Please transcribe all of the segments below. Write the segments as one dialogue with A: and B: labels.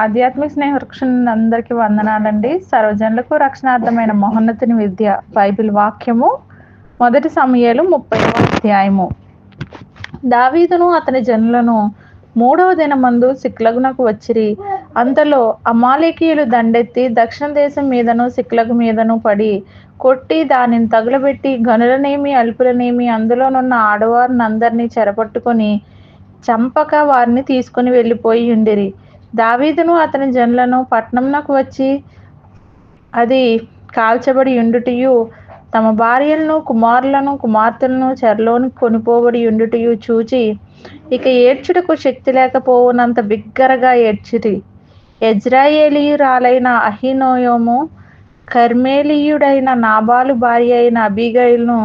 A: ఆధ్యాత్మిక స్నేహ అందరికీ వందనాలండి. సర్వజనులకు రక్షణార్థమైన మహోన్నతిని విద్య బైబిల్ వాక్యము మొదటి సమయాలు ముప్పై అధ్యాయము. దావీదును అతని జనులను మూడవ దినమందు సిక్లగునకు వచ్చిరి. అంతలో అమాలేకీయులు దండెత్తి దక్షిణ దేశం మీదను సిక్లగు మీదను పడి కొట్టి దానిని తగులబెట్టి గనులనేమి అల్పులనేమి అందులోనున్న ఆడవారిని అందరినీ చెరపట్టుకొని చంపక వారిని తీసుకుని వెళ్ళిపోయి ఉండిరి. దావీదును అతని జనులను పట్నంనకు వచ్చి అది కాల్చబడి ఉండుటయు తమ భార్యలను కుమారులను కుమార్తెలను చెరలోని కొనిపోబడి ఉండుటయు చూచి ఇక ఏడ్చుటకు శక్తి లేకపోవునంత బిగ్గరగా ఏడ్చిరి. ఎజ్రాయేలీయురాలైన అహినోయోము కర్మేలీయుడైన నాబాలు భార్య అయిన అబిగైల్ను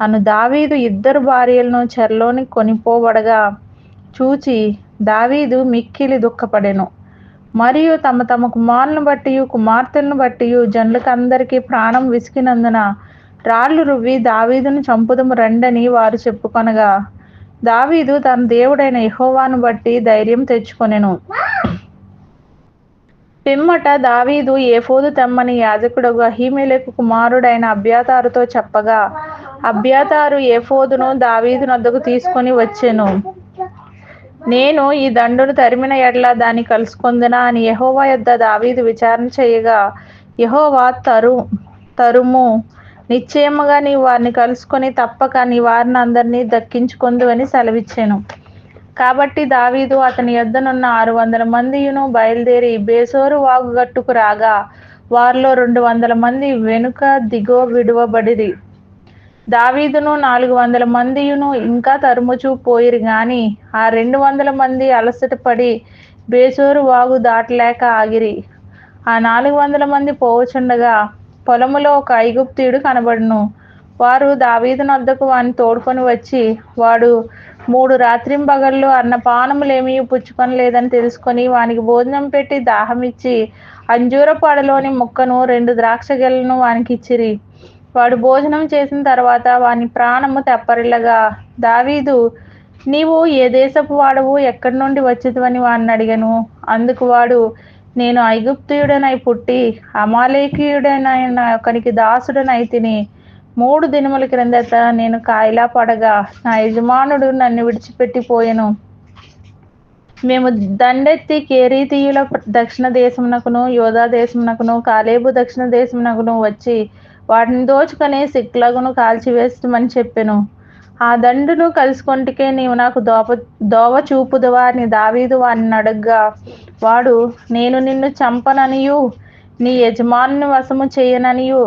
A: అను దావీదు ఇద్దరు భార్యలను చెరలోని కొనిపోబడగా చూచి దావీదు మిక్కిలి దుఃఖపడెను. మరియు తమ తమ కుమారులను బట్టి కుమార్తెలను బట్టి జనులకందరికీ ప్రాణం విసికినందున రాళ్ళు రువ్వి దావీదును చంపుదము రండని వారు చెప్పుకొనగా దావీదు తన దేవుడైన యహోవాను బట్టి ధైర్యం తెచ్చుకొనెను. పిమ్మట దావీదు ఏఫోదు తెమ్మని యాజకుడు అహీమెలకు కుమారుడైన అభ్యాతారుతో చెప్పగా అభ్యాతారు ఏఫోదును దావీదు నద్దకు తీసుకొని వచ్చెను. నేను ఈ దండును తరిమిన ఎడ్ల దాన్ని కలుసుకుందినా అని యహోవా యొద్ద దావీదు విచారణ చేయగా యహోవా తరు తరుము. నిశ్చయముగా నీ వారిని కలుసుకొని తప్పక నీ వారిని అందరినీ దక్కించుకుందు అని సెలవిచ్చాను. కాబట్టి దావీదు అతని యొద్దనున్న ఆరు వందల మందియును బయలుదేరి బేసోరు వాగుగట్టుకు రాగా వారిలో రెండు వందల మంది వెనుక దిగో విడువబడిది దావీదును నాలుగు వందల మందియును ఇంకా తరుముచూ పోయిరు గాని ఆ రెండు వందల మంది అలసట పడి బేసోరు వాగు దాటలేక ఆగిరి. ఆ నాలుగు వందల మంది పోవచుండగా పొలములో ఒక ఐగుప్తీయుడు కనబడును. వారు దావీదును వద్దకు వాని తోడుకొని వచ్చి వాడు మూడు రాత్రింబగళ్ళు అన్నపానములేమీ పుచ్చుకొని లేదని తెలుసుకొని వానికి భోజనం పెట్టి దాహమిచ్చి అంజూరపాడలోని ముక్కను రెండు ద్రాక్ష గెలను వానికి ఇచ్చిరి వాడు భోజనం చేసిన తర్వాత వాని ప్రాణము తెప్పరిల్లగా దావీదు నీవు ఏ దేశపు వాడవు? ఎక్కడి నుండి వచ్చిదివని వాడిని అడిగను. అందుకు వాడు నేను ఐగుప్తుయుడనై పుట్టి అమాలేకీయుడనైన ఒకనికి దాసుడనై తిని మూడు దినముల క్రిందట నేను కాయలా పడగా నా యజమానుడు నన్ను విడిచిపెట్టిపోయాను. మేము దండెత్తి కేరీతీయుల దక్షిణ దేశమునకును యోధా దేశమునకును కాలేబు దక్షిణ దేశమునకును వచ్చి వాటిని దోచుకొని సిక్లగును కాల్చివేస్తామని చెప్పెను. ఆ దండును కలుసుకొంటికే నీవు నాకు దోప దోవ చూపుదువా అని దావీదు వారిని అడగ్గా. వాడు నేను నిన్ను చంపననియు నీ యజమానుని వశము చేయననియు.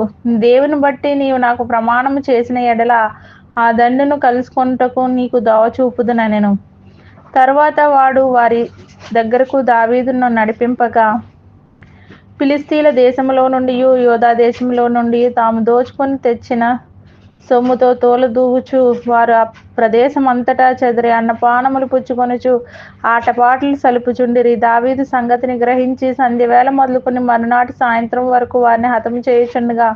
A: దేవుని బట్టి నీవు నాకు ప్రమాణము చేసిన ఎడల ఆ దండును కలుసుకొనుటకు నీకు దోవ చూపుదునెను తర్వాత వాడు వారి దగ్గరకు దావీదును నడిపింపగా ఫిలిస్తీన్ల దేశంలో నుండి యోధా దేశంలో నుండి తాము దోచుకొని తెచ్చిన సొమ్ముతో తోలు దూగుచు వారు ఆ ప్రదేశం అంతటా చెదిరి అన్నపానములు పుచ్చుకొనుచు ఆటపాటలు సలుపుచుండిరి. దావీదు సంగతిని గ్రహించి సంధ్యవేళ మొదలుకొని మరునాటి సాయంత్రం వరకు వారిని హతం చేయుచుండగా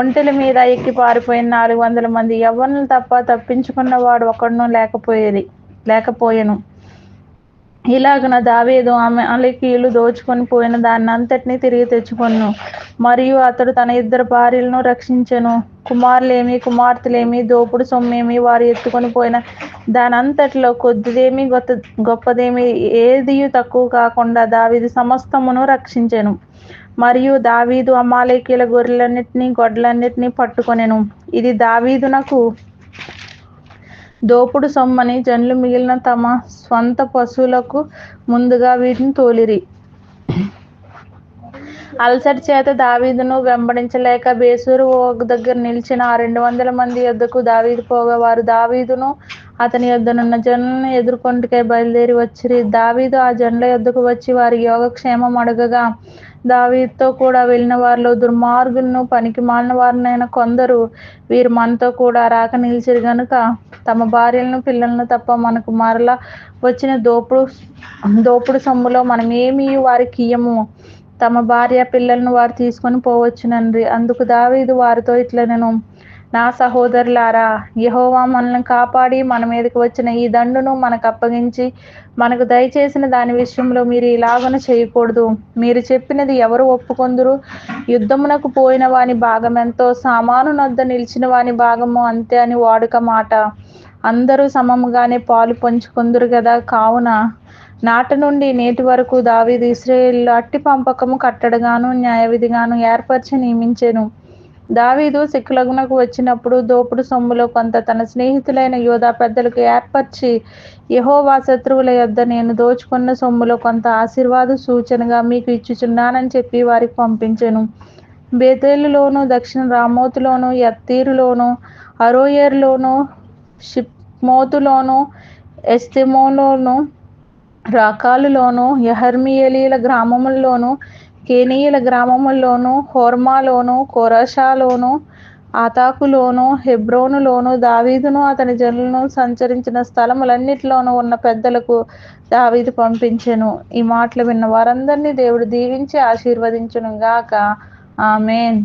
A: ఒంటెల మీద ఎక్కి పారిపోయిన నాలుగు వందల మంది యవ్వనులు తప్ప తప్పించుకున్న వాడు ఒకడును లేకపోయేది లేకపోయెను. ఇలాగున దావేదు ఆమె అలికీయులు దోచుకొని పోయిన దాన్ని అంతటినీ తిరిగి తెచ్చుకొను మరియు అతడు తన ఇద్దరు భార్యలను రక్షించెను. కుమారులేమి కుమార్తెలేమి దోపుడు సొమ్మేమి వారు ఎత్తుకొని పోయిన దాని అంతటిలో కొద్దిదేమి గొప్ప గొప్పదేమి ఏది తక్కువ కాకుండా దావీదు సమస్తమును రక్షించెను. మరియు దావీదు అమాలేకీల గొర్రెలన్నిటినీ గొడ్లన్నిటినీ పట్టుకొనెను. ఇది దావీదునకు దోపుడు సొమ్మని జనులు మిగిలిన తమ స్వంత పశువులకు ముందుగా వీటిని తోలిరి. అలసటి చేత దావీదును వెంబడించలేక బేసూరు దగ్గర నిలిచిన ఆ రెండు వందల మంది యొద్దకు దావీదు పోగా వారు దావీదును అతని యొద్దనున్న జనులను ఎదుర్కొంటుకే బయలుదేరి వచ్చిరి. దావీదు ఆ జనుల యొద్దకు వచ్చి వారి యోగక్షేమం అడగగా దావీతో కూడా వెళ్ళిన వారిలో దుర్మార్గులను పనికి మాలిన వారినైనా కొందరు వీరు మనతో కూడా రాక నిలిచిరు గనుక తమ భార్యలను పిల్లలను తప్ప మనకు మరలా వచ్చిన దోపుడు దోపుడు సొమ్ములో మనం ఏమీ వారికి ఇయ్యము. తమ భార్య పిల్లలను వారు తీసుకొని పోవచ్చునండి అందుకు దావీదు వారితో ఇట్లా నేను నా సహోదరులారా యహోవా మనల్ని కాపాడి మన మీదకి వచ్చిన ఈ దండును మనకు అప్పగించి మనకు దయచేసిన దాని విషయంలో మీరు ఇలాగను చేయకూడదు. మీరు చెప్పినది ఎవరు ఒప్పుకొందురు? యుద్ధమునకు పోయిన వాని భాగం ఎంతో సామాను నొద్ద నిలిచిన వాని భాగము అంతే అని వాడుక మాట. అందరూ సమముగానే పాలు పంచుకుందరు కదా కావున నాట నుండి నేటి వరకు దావీది ఇస్రాయేల్ అట్టి పంపకము కట్టడగాను న్యాయవిధిగాను ఏర్పరిచి నియమించాను. దావీదు సిక్కులగునకు వచ్చినప్పుడు దోపుడు సొమ్ములో కొంత తన స్నేహితులైన యోధా పెద్దలకు ఏర్పరిచి యహోవా శత్రువుల యొద్ద నేను దోచుకున్న సొమ్ములో కొంత ఆశీర్వాద సూచనగా మీకు ఇచ్చుచున్నానని చెప్పి వారికి పంపించెను. బేతేలులోను దక్షిణ రామోతులోను యత్తీరులోను అరోయేరులోను షిప్మోతులోను ఎస్తిమోలోను రాకాలులోను యహర్మియలీల గ్రామముల్లోను కేనీయుల గ్రామముల్లోను హోర్మాలోను కోరషాలోను ఆతాకులోను హెబ్రోనులోను దావీదును అతని జనులను సంచరించిన స్థలములన్నిటిలోనూ ఉన్న పెద్దలకు దావీదు పంపించెను. ఈ మాటలు విన్న వారందరినీ దేవుడు దీవించి ఆశీర్వదించును గాక ఆమెన్.